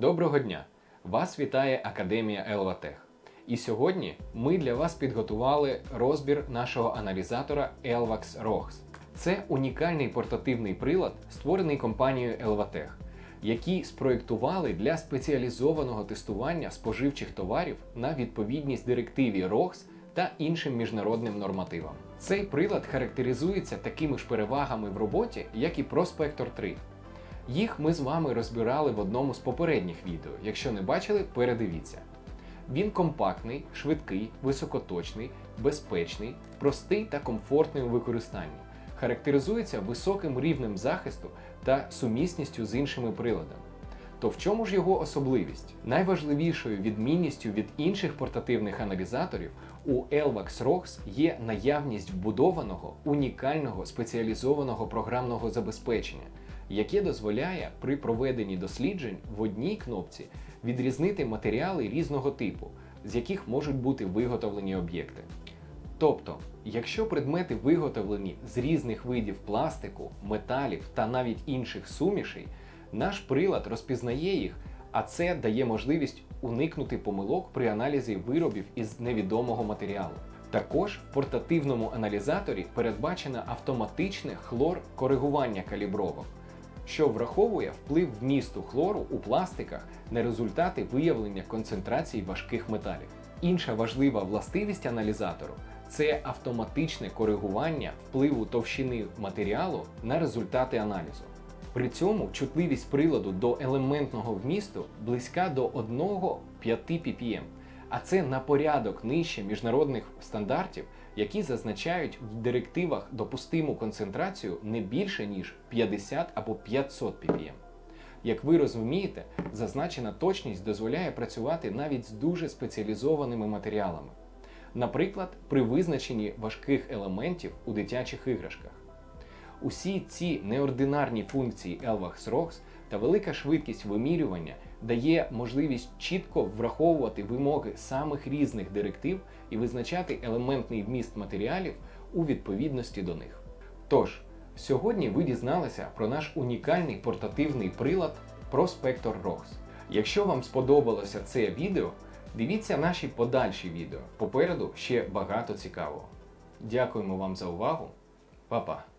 Доброго дня! Вас вітає Академія Елватех. І сьогодні ми для вас підготували розбір нашого аналізатора Elvax ROX. Це унікальний портативний прилад, створений компанією Elvatech, який спроєктували для спеціалізованого тестування споживчих товарів на відповідність директиві ROX та іншим міжнародним нормативам. Цей прилад характеризується такими ж перевагами в роботі, як і Prospector 3. Їх ми з вами розбирали в одному з попередніх відео. Якщо не бачили, передивіться. Він компактний, швидкий, високоточний, безпечний, простий та комфортний у використанні. Характеризується високим рівнем захисту та сумісністю з іншими приладами. То в чому ж його особливість? Найважливішою відмінністю від інших портативних аналізаторів у Elvax ROX є наявність вбудованого унікального спеціалізованого програмного забезпечення, яке дозволяє при проведенні досліджень в одній кнопці відрізнити матеріали різного типу, з яких можуть бути виготовлені об'єкти. Тобто, якщо предмети виготовлені з різних видів пластику, металів та навіть інших сумішей, наш прилад розпізнає їх, а це дає можливість уникнути помилок при аналізі виробів із невідомого матеріалу. Також в портативному аналізаторі передбачено автоматичне хлор-коригування калібровок, що враховує вплив вмісту хлору у пластиках на результати виявлення концентрацій важких металів. Інша важлива властивість аналізатору це автоматичне коригування впливу товщини матеріалу на результати аналізу. При цьому чутливість приладу до елементного вмісту близька до 1-5 ppm, а це на порядок нижче міжнародних стандартів, які зазначають в директивах допустиму концентрацію не більше ніж 50 або 500 ppm. Як ви розумієте, зазначена точність дозволяє працювати навіть з дуже спеціалізованими матеріалами, наприклад, при визначенні важких елементів у дитячих іграшках. Усі ці неординарні функції Elvax ROX та велика швидкість вимірювання дає можливість чітко враховувати вимоги самих різних директив і визначати елементний вміст матеріалів у відповідності до них. Тож, сьогодні ви дізналися про наш унікальний портативний прилад Prospector ROX. Якщо вам сподобалося це відео, дивіться наші подальші відео. Попереду ще багато цікавого. Дякуємо вам за увагу. Па-па!